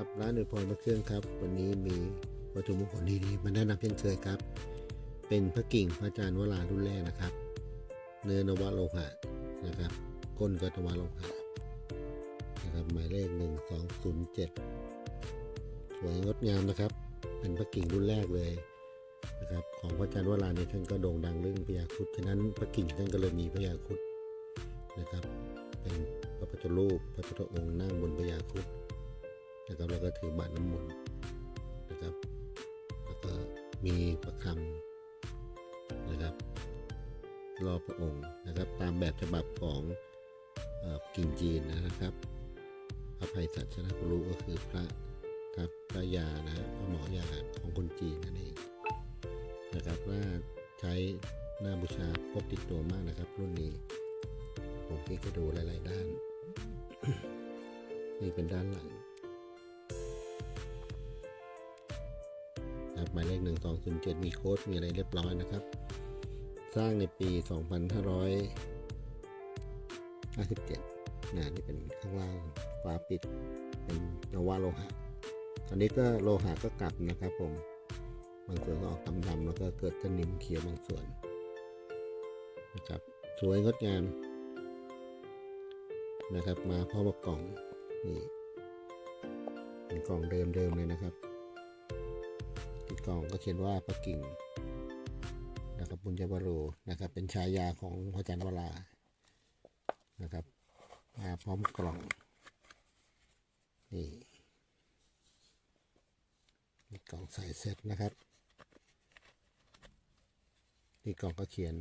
ครับร้านอุพรพระเครื่องครับ วันนี้มีวัตถุมงคลดีๆมาแนะนำเช่นเคยครับ เป็นพระกิ่งพระอาจารย์วรารุ่นแรกนะครับ เนื้อนวโลหะนะครับ ก้นก็นวโลหะนะครับหมายเลข 1207 สวยงดงามนะครับ เป็นพระกิ่งรุ่นแรกเลยนะครับของพระอาจารย์วราเนี่ยท่านก็โด่งดังเรื่องพญาครุดฉะนั้นพระกิ่งท่านก็เลยมีพญาครุดนะครับ เป็นพระพุทธรูปพระพุทธองค์นั่งบนพญาครุด นะครับแล้วก็ถือบาตรน้ำมนต์นะครับแล้วก็มีประคำนะครับ รอบพระองค์นะครับ ตามแบบฉบับของอกิ่งจีนนะครับ พระภัยสัชนะครูก็คือพระครับพระยานะฮะพระหมอยาของคนจีนนั่นเองนะครับว่าใช้หน้าบูชาพกติดตัวมากนะครับ รุ่นนี้ผมพี่ก็ดูหลาย ๆ ด้าน นี่เป็นด้านหลัง มายเลขหนึ่งสองศูนย์เจ็ดมีโค้ดมีอะไรเรียบร้อยนะครับ สร้างในปี 2557นะนี่เป็นข้างล่างฝาปิดเป็นนวะโลหะตอนนี้ก็โลหะก็กลับนะครับผม บางส่วนก็ออกดำๆแล้วก็เกิดสนิมเขียวบางส่วนนะครับสวยงดงามนะครับ มาพร้อมกับกล่องนี่เป็นกล่องเดิมๆเลยนะครับ กล่องก็เขียนว่าปะกิ่งนะครับบุญญวโรนะครับ เป็นฉายาของพระอาจารย์วรานะครับมาพร้อมกล่องนี่มีกล่องใส่เสร็จนะครับที่กล่องก็เขียน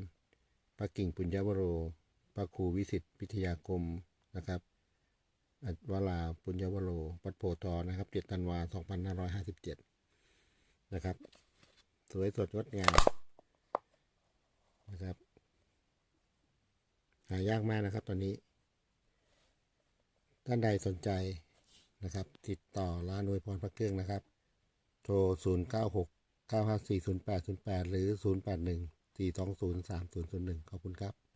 ปะกิ่งปุญญวโรพระครูวิสิตพิทยาคมนะครับอัวราปุญญวโรวัดโพธิ์ทอนะครับ7ธันวา2557น นะครับ สวยสดงดงามนะครับ หายากมากนะครับตอนนี้ ท่านใดสนใจนะครับ ติดต่อร้านวยพรพระเครื่องนะครับ โทร 096 954 0808 หรือ 081 420 3001 ขอบคุณครับ